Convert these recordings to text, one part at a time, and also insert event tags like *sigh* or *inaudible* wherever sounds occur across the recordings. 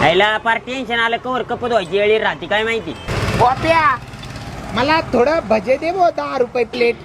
आईला पार टेन्शन आलं कवर कपत व्हायची वेळी राहते काय माहिती? पप्या मला थोडं भजे दे भाऊ दहा रुपये प्लेट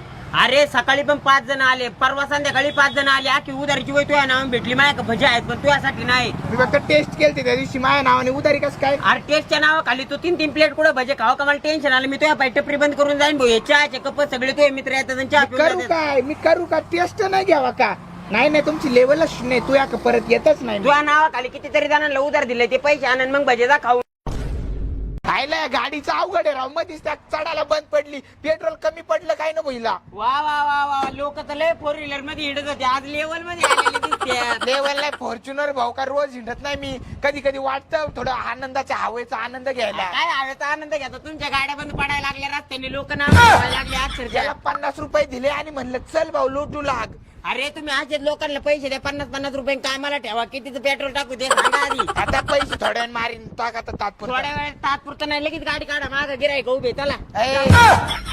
अरे सकाळी पण पाच जण आले परवा संध्याकाळी पाच जण आले आखी उदारीची वय तुझ्या नाव भेटली माझ्या भजी आहेत पण तुझ्यासाठी नाही. मी फक्त टेस्ट केलते त्या दिवशी माझ्या नावाने उधारी कसं काय? अरे टेस्टच्या नावाखाली तू तीन तीन प्लेट कुठं भजे खावा का? मला टेन्शन आलं मी तुझ्या पाय टपरी बंद करून जाईन भाऊ. हे चहाचे कप सगळे तुझे मित्र येतात आणि चहा पिऊन करू जातात. काय? मी करू का? टेस्ट नाही घ्यावा का? नाही नाही तुमची लेवलच नाही. तू या परत येतच नाही. तुझ्या नावाखाली कितीतरी जणांना उधार दिले ते पैसे आणून मग भजे जा खाऊ. खायला गाडीचं अवघड आहे राव. मधीच त्या चढायला बंद पडली. पेट्रोल कमी पडलं काय ना बहिला वा वा वा वा लोक तर लय फोर व्हीलरमध्ये हिंडत होते. आज लेवलमध्ये आलेले दिसते. लेवलला फॉर्च्युनर भाऊ का रोज हिंडत नाही मी. कधी कधी वाटतं थोडं आनंदाच्या हवेचा आनंद घ्यायला. काय हवेचा आनंद घेतो? तुमच्या गाड्या बंद पडायला लागल्या रस्त्याने लोक ना *coughs* लागले अक्षरशः पन्नास रुपये दिले आणि म्हणलं चल भाऊ लुटू लाग. अरे तुम्ही असेच लोकांना पैसे द्या पन्नास पन्नास रुपये कामाला ठेवा. कितीचं पेट्रोल टाकू दे सांगा आधी. आता पैसे थोड्या मारीन टाक आता तात्पुरता. थोड्या वेळ तात्पुरतं नाही लगेच गाडी काढा माग गिरायक उभे चला. ए,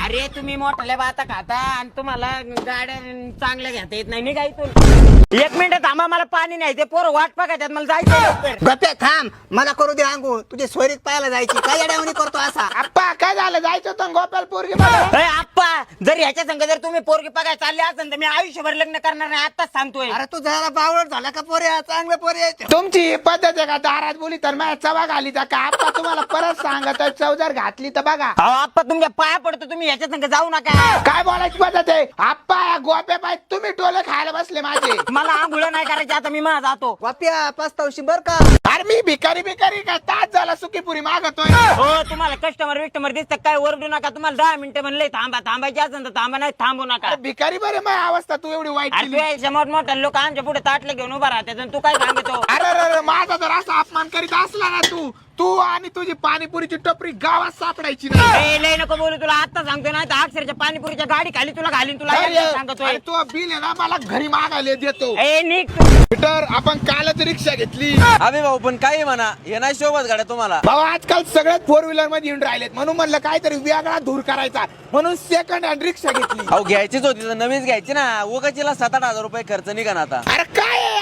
अरे तुम्ही मोठ्याल्या बाता खाता आणि तुम्हाला गाड्या चांगल्या घेता येत नाही निघा इथून. एक मिनिट थांबा मला पाणी नाही. ते पोरं वाट बघायच्यात मला जायचं. गप्या थांब. मला करू दे अंगू तुझे सोयरीत पाहायला जायची. काय अडवणी करतो असा? आप्पा काय झालं? जायचं होतं गोपाल पोरगी आप्पा जर ह्याच्या संग जर तुम्ही पोरगी बघायला चालले असेल तर मी आयुष्यभर लग्न करणार नाही. आताच सांगतोय. अरे तू जरा बावळ झाला का पोरे? चांगलं पोरे तुमची ही पद्धत आहे का? दारात बोली तर माझ्या चवा घाली तर का? आप्पा तुम्हाला परत सांगत चव जर घातली तर बघा. अहो आप्पा तुमच्या पाया पडतो तुम्ही ह्याच्या संग जाऊ नका. काय बोलायची पद्धत आहे? आप्पा या गोप्या पाय तुम्ही टोले खायला बसले माझे. मला आंघोळ नाही करायची आता मी मा जातो. वाप्या पाचतावशी बर का? अरे मी भिकारी भिकारी काय तास झाला सुकीपुरी मागतोय. हो तुम्हाला कस्टमर विस्टमर दिसत काय ओरडू नका. तुम्हाला दहा मिनिटं म्हणले थांबा थांबायची असेल तर थांबा नाही थांबू नका. अरे भिकारी बरे माझी अवस्था तू एवढी वाईट अरे केली. तू यायच्या मोठमोठ्या लोक आमच्या पुढे ताटले घेऊन उभा राहतात आणि तू काय सांगतो? अरे अरे अरे, माझा जर असा अपमान करीत असला ना तू तू आणि तुझी पाणीपुरीची टपरी गावात सापडायची नाही. ए, लय नको बोलू तुला. आता सांगतो ना तर अक्षरच्या पाणीपुरीच्या गाडी खाली तुला घालीन तुला अरे, एकदा सांगतोय. अरे तू बिल आहे ना मला घरी मागायला देतो. ए. पीटर आपण कालच रिक्षा घेतली. अबे भाऊ पण काही म्हणा हे नाही शोभत गाड्या तुम्हाला. भाऊ आजकाल सगळ्यात फोर व्हीलरमध्ये येऊन राहिलेत. म्हणून म्हणलं काहीतरी वेगळा धूर करायचा. म्हणून सेकंड हँड रिक्षा घेतली. अहो घ्यायचीच होती तर नवीच घ्यायची ना. उगाचीला सात आठ हजार रुपये खर्च निघा ना आता. अरे काय आहे?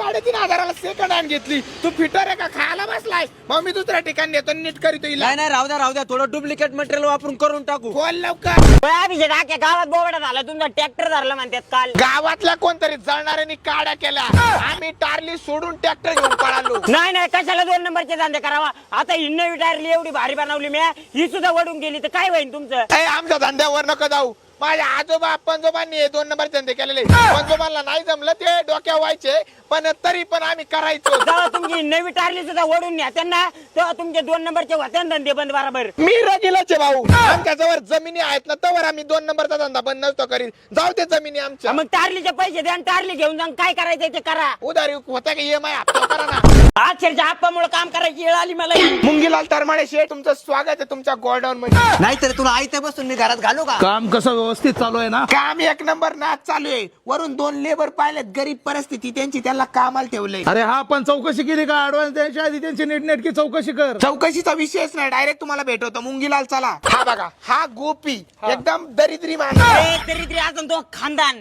साडेतीन हजाराला सेकंड हँड घेतली. तू फिटर आहे का? खायला बसलाय. मग मी दुसऱ्या ठिकाणी नेतो नीट करीतो हिला. नाही नाही राहू द्या राहू द्या. थोडं डुप्लिकेट मटेरियल वापरून करून टाकू. बोल लवकर. ओय, अभिषेक आख्या गावात बोबडा झाला? तुमचा ट्रॅक्टर धरला म्हणतात काल. गावातल्या कोणतरी जळणाऱ्यांनी काड्या केल्या. आम्ही टारली सोडून ट्रॅक्टर घेऊन पळालो. नाही नाही कशाला दोन नंबरचे धंदे करावा? आता ही नवी टायरली एवढी भारी बनवली मी ही सुद्धा वडून गेली तर काय होईल तुमचं? ए आमच्या धंद्यावर नको जाऊ. माझ्या आजोबा पंजोबांनी हे दोन नंबर धंदे केलेले. पंजोबांना नाही जमलं ते डोक्या व्हायचे. पण तरी पण आम्ही करायचो. जेव्हा तुमची नवी टारली सुद्धा वडून न्या त्यांना तेव्हा तुमचे दोन नंबरचे होते ना धंदे बंद बरोबर. मी रगिलाचे भाऊ. आमच्या जवळ जमिनी आहेत ना तवर आम्ही दोन नंबरचा धंदा बंद नसतो करीत जाऊ ते जमिनी आमच्या. मग टारलीचे पैसे द्या आणि टारली घेऊन जाऊन काय करायचं ते करा. उधारी होता का ईएमआय हप्ता करा ना. अक्षरच्या आप्पामुळे काम करायची वेळ आली मला. मुंगीलाल तरमाळे शेठ तुमचं स्वागत आहे तुमच्या गोडाऊन मध्ये. नाहीतर तुला आयते बसून मी घरात घालू का? काम कसं व्यवस्थित चालू आहे ना? काम एक नंबर नाच चालू आहे. वरून दोन लेबर पाहिलेत गरीब परिस्थिती त्यांची त्यांना कामाला ठेवलंय. अरे हा पण चौकशी केली का ऍडव्हान्स द्यायच्या आधी? त्यांची नीटनेटकी चौकशी कर. चौकशीचा विषयच नाही डायरेक्ट तुम्हाला भेटवतो. मुंगीलाल चला. हा बघा. हा गोपी. एकदम दरिद्री माणूस तरी तरी अजून तो खानदान.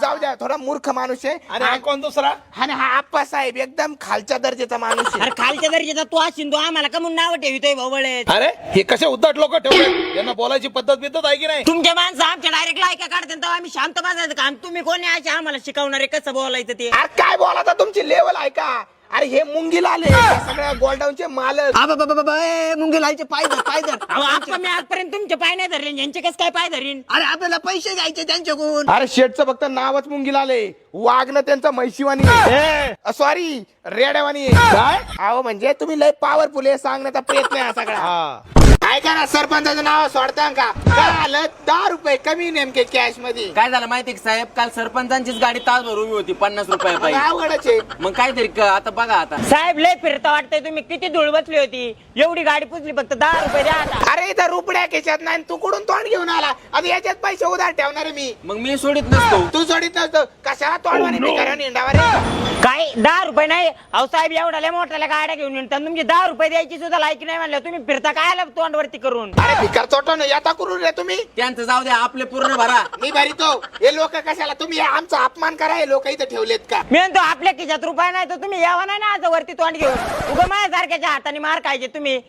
जाऊ द्या थोडा मूर्ख माणूस आहे. आणि हा कोण दुसरा? आणि हा आप्पा साहेब एकदम खालच्या दर्जाचा माणूस आहे. अरे खालच्या दर्जाचा तू असेल तो आम्हाला का म्हणून नाव ठेवतोय भावळे? अरे हे कसे उद्धट लोक ठेवले? यांना बोलायची पद्धत बिद्धत आहे की नाही? तुमच्या माणसं आमच्या डायरेक्ट लायका काढते तेव्हा आम्ही शांत बसायचं काम. तुम्ही कोणी असे आम्हाला शिकवणारे कसं बोलायचं ते? अरे काय बोलाता तुमची लेवल आहे का? अरे हे मुंगीला आले. सगळ्या गोल्डाऊनचे मालक. आबा बाबा बाबा ए, मुंगी लायचे पाय धर पाय धर. अहो आप्पा मी आजपर्यंत तुमचे पाय नाही धरले. यांचे कसं काय पाय धरीन? अरे आपल्याला पैसे घ्यायचे त्यांच्याकडून. अरे शेठचं फक्त नावच मुंगीला आले. वागणं त्यांचं म्हैशीवानी सॉरी रेड्यावानी काय? अहो म्हणजे तुम्ही लय पॉवरफुल आहे सांगण्याचा प्रयत्न आहे हा सगळा. ऐका ना सरपंचाचं नाव सोडता का? काय आलं दहा रुपये कमी नेमके कॅशमध्ये. काय झालं माहिती का साहेब? काल सरपंचांचीच गाडी तासभर उभी होती पन्नास रुपये मग पाहिजे अवघडच आहे. मग काहीतरी क- आता बघा आता. साहेब लय फिरता वाटतंय तुम्ही. किती धूळ बसली होती. एवढी गाडी पुजली फक्त दहा रुपये द्या आता. अरे इथं रुपड्या केशात नाही तू कुठून तोंड घेऊन आला? आता याच्यात पैसे उधार ठेवणार आहे मी. मग मी सोडित नसतो. तू सोडित नसतो. कशाला तोंडवाने भिकाऱ्या निंडावर? काय दहा रुपये नाही. अहो साहेब एवढ्या लय मोठ्याला गाड्या घेऊन येतात तुमची दहा रुपये द्यायची सुद्धा लायकी नाही म्हणलं. तुम्ही फिरता काय आला तोंड वरती करून. अरे भिकार चोटा न याता करू रे तुम्ही. त्यांचं जाऊ द्या आपले पूर्ण भरा. मी भरीतो हे लोक कशाला तुम्ही आमचा अपमान करा हे लोक इथे ठेवलेत का? मी म्हणतो आपल्या खिशात रुपये नाही तर तुम्ही यावा नाही ना आज वरती तोंड घेऊन. उगा माझ्यासारख्याच्या हाताने मार खायचे तुम्ही.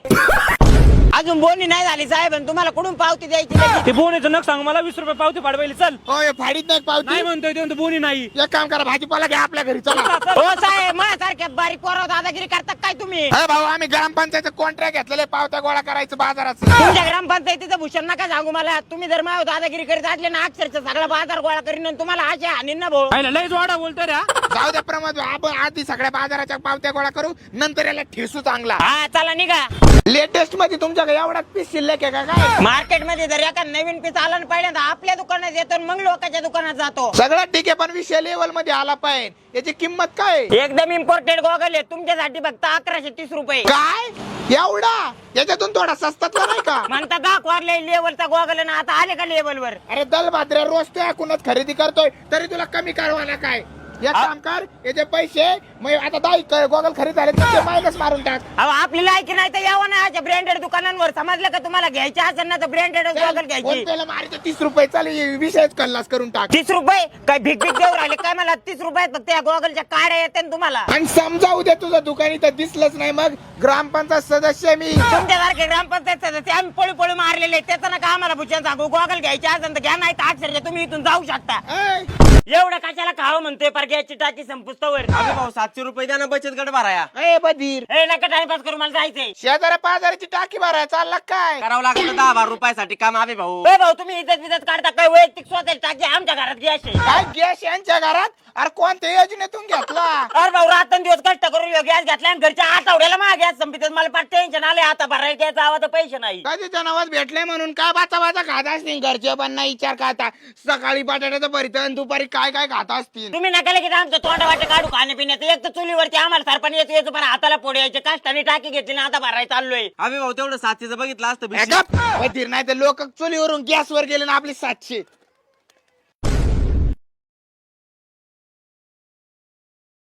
अजून बोनी नाही झाली साहेब आणि तुम्हाला कुठून पावती द्यायची? ते बोनीचं नक सांग मला वीस रुपये पावती पाडवायला चल. होय फाडीत नाही नाही पावती म्हणतोय ते म्हणतो बोनी नाही. एक काम करा भाजीपाला घ्या आपल्या घरी चला. हो साहेब माझ्यासारख्या बारीक पोराव दादागिरी करतात काय तुम्ही? अरे भाऊ आम्ही ग्रामपंचायत कॉन्ट्रॅक्ट घेतलेले पावत्या गोळा करायचं बाजारात. तुमच्या ग्रामपंचायतीचं भूषण नका सांगू मला. तुम्ही जर माझ्यावर दादागिरी करीत असले ना अक्षरशः सगळा बाजार गोळा करीन आणि तुम्हाला अशा हानीन ना भाऊ पाहिलं लयच वाडा बोलतोय रे हा. जाऊ द्या प्रमाद आपण आधी सगळ्या बाजाराच्या पावत्या गोळा करू नंतर याला ठिरसू चांगला. हा चला निघा. लेटेस्टमध्ये एवढाच पीस शिल्लक आहे का काय? मार्केटमध्ये जर एका नवीन पीस आला ना पहिल्यांदा आपल्या दुकानात येतो आणि मग लोकांच्या दुकानात जातो. सगळं ठीक आहे पण विषय लेवलमध्ये आला पाहिजे. याची किंमत काय? आहे? एकदम इम्पोर्टेड गॉगल आहे तुमच्यासाठी फक्त अकराशे तीस रुपये. काय? एवढा? याच्यातून थोडा सस्तातला नाही का? म्हणता दाख वारले लेवलचा गॉगल ना आता आले का लेवलवर अरे दल भाद्रे रोज तो एकूणच खरेदी करतोय. तरी तुला कमी करवाना काय? एक काम कर याचे पैसे मग आता दहा गोगल खरेदी झाले तर ते मायनस मारून टाक. अहो आपली लायकी नाही तर यावं ना अशा ब्रँडेड दुकानांवर. समजलं का तुम्हाला? घ्यायचे असेल ना तर ब्रँडेड गॉगल घ्यायची. मारायचं तीस रुपये चालेल विषयच कल्लास करून टाक. तीस रुपये? काय भीक भीक देऊ राहिले? काय मला तीस रुपयात फक्त या गॉगलच्या काड्या येते ना तुम्हाला. आणि समजा उद्या तुझं दुकान इथं दिसलंच नाही मग. ग्रामपंचायत सदस्य आहे मी. तुमच्यासारखे ग्रामपंचायत सदस्य आम्ही पळू पळू मारलेले त्याचं नका आम्हाला भूषण सांगू. गॉगल घ्यायचे असेल तर घ्या नाही तर अक्षरशः तुम्ही इथून जाऊ शकता. ऐ, एवढं कशाला खावं म्हणतोय? पर गॅसची टाकी संपुस्तवर अबे भाऊ सातशे रुपये द्या ना बचत गट भराया. ऐ बधीर. ए नका टाइमपास करू मला जायचंय. शेजाऱ्या पाजाराची टाकी भराय चालला काय? करावं लागतं दहा बारा रुपयासाठी काम आबे भाऊ. ए भाऊ तुम्ही इज्जत बिजत काढता काय? वैयक्तिक स्वतःची टाकी आमच्या घरात गॅस आहे काय गॅस यांच्या घरात? अरे कोणत्या योजनेतून घेतला? अरे भाऊ रात्रंदिवस कष्ट करून गॅस घेतला आणि घरच्या आठवड्याला माझा गॅस संपित मला पाठ टेन्शन आले आता भरायला गॅस तर पैसे नाही. कधी जनावर भेटले म्हणून? काय बाचा बाचा खात असतील? घरचे पण नाही विचार खाता सकाळी बटाट्याचं भरीत आणि दुपारी काय काय खात असतील? तुम्ही नका की आमचं तोंड वाटे काढू खाणे पिण्याचं. एक तर चुलीवरती आम्हाला सरपण येतो येतो पण हाताला पोड यायचे. कष्टाने टाकी घेतली ना आता भरायला चाललोय. अबे भाऊ तेवढं सातशेचं बघितलं असतं भिशी. नाही तर लोक चुलीवरून गॅसवर गेले ना आपले सातशे.